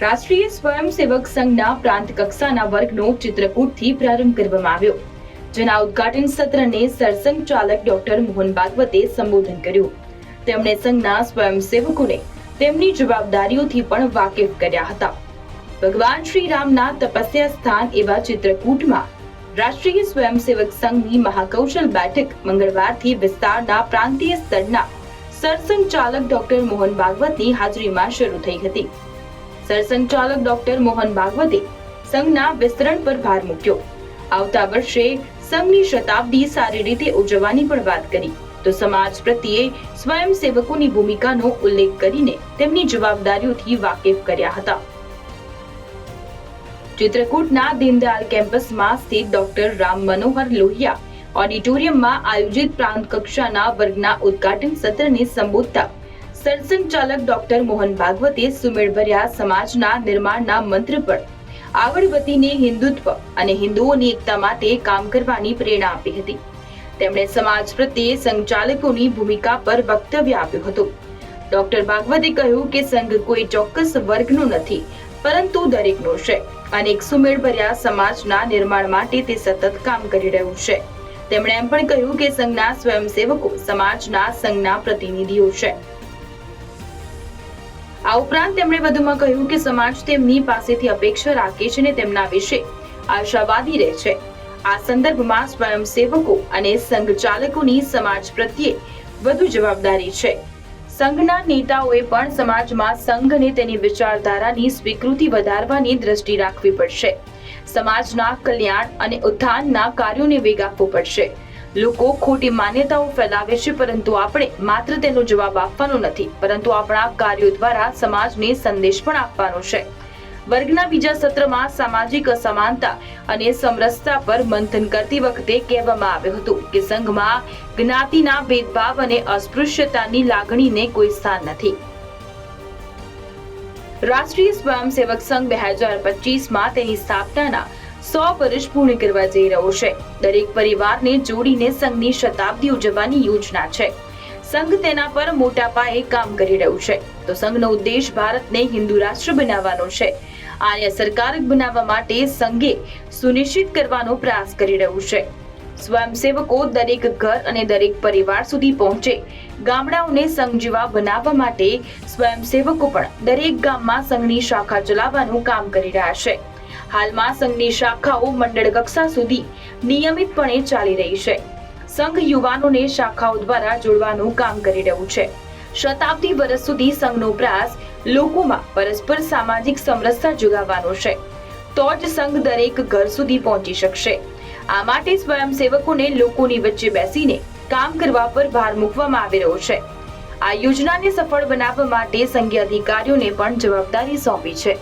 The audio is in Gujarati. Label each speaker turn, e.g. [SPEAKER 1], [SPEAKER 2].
[SPEAKER 1] રાષ્ટ્રીય સ્વયંસેવક સંઘના પ્રાંત કક્ષાના વર્ગનો ચિત્રકૂટથી પ્રારંભ કરવામાં આવ્યો, જેના ઉદઘાટન સત્રને સરસંઘ ચાલક ડોક્ટર મોહન ભાગવતે સંબોધન કર્યું. તેમણે સંઘના સ્વયંસેવકોને તેમની જવાબદારીઓથી પણ વાકેફ કર્યા હતા. ભગવાન શ્રી રામના તપસ્યા સ્થાન એવા ચિત્રકૂટમાં રાષ્ટ્રીય સ્વયંસેવક સંઘની મહાકૌશલ બેઠક મંગળવારથી વિસ્તારના પ્રાંતીય સ્તરના સરસંઘ ચાલક ડોક્ટર મોહન ભાગવતની હાજરીમાં શરૂ થઈ હતી. સરસંઘ ચાલક ડોક્ટર મોહન ભાગવતે સંઘના વિસ્તરણ પર ભાર મૂક્યો. આવતા વર્ષે સંઘની શતાબ્દી સારી રીતે ઉજવવાની પણ વાત કરી. તો સમાજ પ્રત્યે સ્વયંસેવકોની ભૂમિકાનો ઉલ્લેખ કરીને તેમની જવાબદારીઓથી વાકેફ કર્યા હતા. ચિત્રકૂટના દીનદયાલ કેમ્પસમાં સ્થિત ડોક્ટર રામ મનોહર લોહિયા ઓડિટોરિયમમાં આયોજિત પ્રાંત કક્ષાના વર્ગના ઉદ્ઘાટન સત્રને સંબોધતા સરસંઘ ચાલક ડોક્ટર મોહન ભાગવતે સુમેળભર્યા સમાજના નિર્માણના મંત્ર પર આગળ વધીને હિન્દુત્વ અને હિન્દુઓની એકતા માટે કામ કરવાની પ્રેરણા આપી હતી. તેમણે સમાજ પ્રત્યે સંચાલકોની ભૂમિકા પર વક્તવ્ય આપ્યું હતું. ડોક્ટર ભાગવતે કહ્યું કે સંઘ કોઈ ચોક્કસ વર્ગનો નથી, પરંતુ દરેકનો છે અને એક સુમેળભર્યા સમાજના નિર્માણ માટે તે સતત કામ કરી રહ્યું છે. તેમણે એમ પણ કહ્યું કે સંઘના સ્વયંસેવકો સમાજના સંઘના પ્રતિનિધિઓ છે. આ ઉપરાંત તેમણે વધુમાં કહ્યું કે સમાજ તેમની પાસેથી અપેક્ષા રાખે છે અને તેમના વિશે આશાવાદી રહે છે. આ સંદર્ભમાં સ્વયંસેવકો અને સંઘ ચાલકોની સમાજ પ્રત્યે વધુ જવાબદારી છે. સંઘના નેતાઓએ પણ સમાજમાં સંઘ અને તેની વિચારધારાની સ્વીકૃતિ વધારવાની દ્રષ્ટિ રાખવી પડશે. સમાજના કલ્યાણ અને ઉત્થાનના કાર્યોને વેગ આપવો પડશે. લોકો ખોટી માન્યતાઓ ફેલાવે છે, પરંતુ આપણે માત્ર તેનો જવાબ આપવાનો નથી, પરંતુ આપણા કાર્યો દ્વારા સમાજને સંદેશ પણ આપવાનો છે. વર્ગના બીજા સત્રમાં સામાજિક અસમાનતા અને સમરસતા પર મંથન કરતી વખતે કહેવામાં આવ્યું હતું કે સંઘમાં જ્ઞાતિના ભેદભાવ અને અસ્પૃશ્યતાની લાગણીને કોઈ સ્થાન નથી. રાષ્ટ્રીય સ્વયંસેવક સંઘ બે હજાર પચીસમાં તેની સ્થાપનાના સો વર્ષ પૂર્ણ કરવા જઈ રહ્યો છે. દરેક પરિવારને જોડીને સંઘની શતાબ્દી ઉજવવાની યોજના છે. સંઘ તેના પર મોટા પાયે કામ કરી રહ્યું છે. તો સંઘનો ઉદ્દેશ ભારતને હિન્દુ રાષ્ટ્ર બનાવવાનો છે. આને અસરકારક બનાવવા માટે સંઘે સુનિશ્ચિત કરવાનો પ્રયાસ કરી રહ્યું છે. સ્વયંસેવકો દરેક ઘર અને દરેક પરિવાર સુધી પહોંચે. ગામડાઓને સંઘ જેવા બનાવવા માટે સ્વયંસેવકો પણ દરેક ગામમાં સંઘની શાખા ચલાવવાનું કામ કરી રહ્યા છે. હાલમાં સંઘની શાખાઓ મંડળ કક્ષા સુધી નિયમિતપણે ચાલી રહી છે. સંઘ યુવાનોને શાખાઓ દ્વારા જોડવાનું કામ કરી રહ્યું છે. શતાબ્દી વર્ષ સુધી સંઘનો પ્રયાસ લોકોમાં પરસ્પર સામાજિક સમરસતા જગાવવાનો છે. તો જ સંઘ દરેક ઘર સુધી પહોંચી શકશે. આ માટે સ્વયંસેવકોને લોકોની વચ્ચે બેસીને કામ કરવા પર ભાર મૂકવામાં આવી રહ્યો છે. આ યોજનાને સફળ બનાવવા માટે સંઘીય અધિકારીઓને પણ જવાબદારી સોંપી છે.